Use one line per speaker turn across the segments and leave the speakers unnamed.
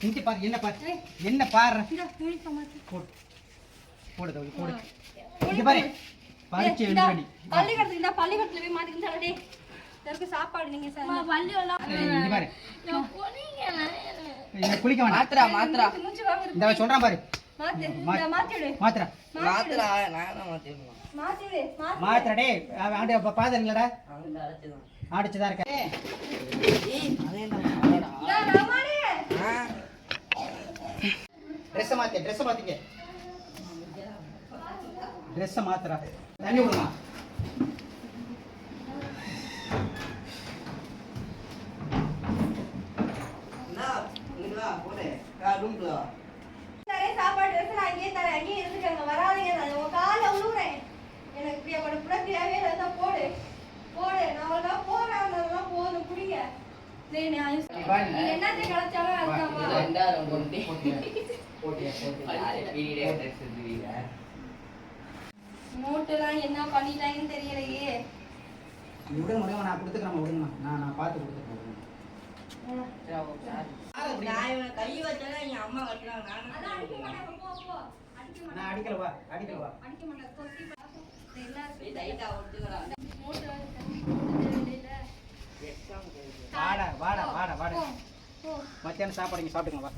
இங்க பாரு என்ன பாரு என்ன பாரு? போடு. போடு தம்பி, போடு. இங்க பாரு. பறிச்சு எழுதி
பள்ளிக்கூடத்துக்கு இந்த பள்ளிக்கூடத்துல போய் மாட்டிக்கிட்டு டேய். இதற்கு சாப்பாடு நீங்க சார். பள்ளி எல்லாம்
இங்க பாரு. இங்க குளிக்க வேண்டாம்
மாத்திரா மாத்திரா
மூச்சு வாங்குது
இந்த சொல்றான் பாரு. ட்ரெஸ் மாத்து ட்ரெஸ் மாத்திங்க ட்ரெஸ் மாத்துறா தண்ணி விடுமா
சாப்பாடு ட்ரெஸ் நான் அங்கேயே தரேன் அங்கேயே இருந்துக்கங்க வராதீங்க நான் உங்க காலை விழுவுறேன் எனக்கு பிரியாவோட புட தேவையே இருந்தா போடு. போடு நான் அவ்வளோக்கா போறேன். அதெல்லாம் போதும் குடிங்க. டேய் நோட்டுலாம் என்ன பண்ணிட்டாங்கன்னு தெரியலையே.
விடுங்க விடுங்க நான் கொடுத்துக்கிறேன் விடுங்க நான் நான் பார்த்து கொடுத்துக்கிறேன்
நான் கை வச்சாலே என் அம்மா கட்டுறாங்க
அதான் அடிக்க
நானும்
மாட்டேன் போ
வாடா வாடா வாடா மத்தியானம் சாப்பாடு இங்கே சாப்பிட்டுங்க வா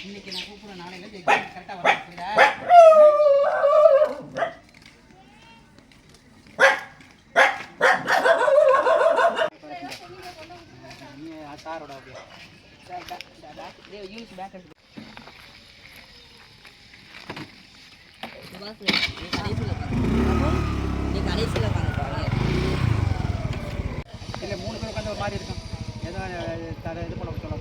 இன்னைக்கு நான் கூப்பிடுறேன் நாளையில கரெக்டாக புரியுதா நீ சாரோட அப்படியே
யூஸ் பேக்
இல்லை மூணு பேர் உட்காந்து ஒரு மாதிரி இருக்கும். எதுவும் இது பண்ண சொல்ல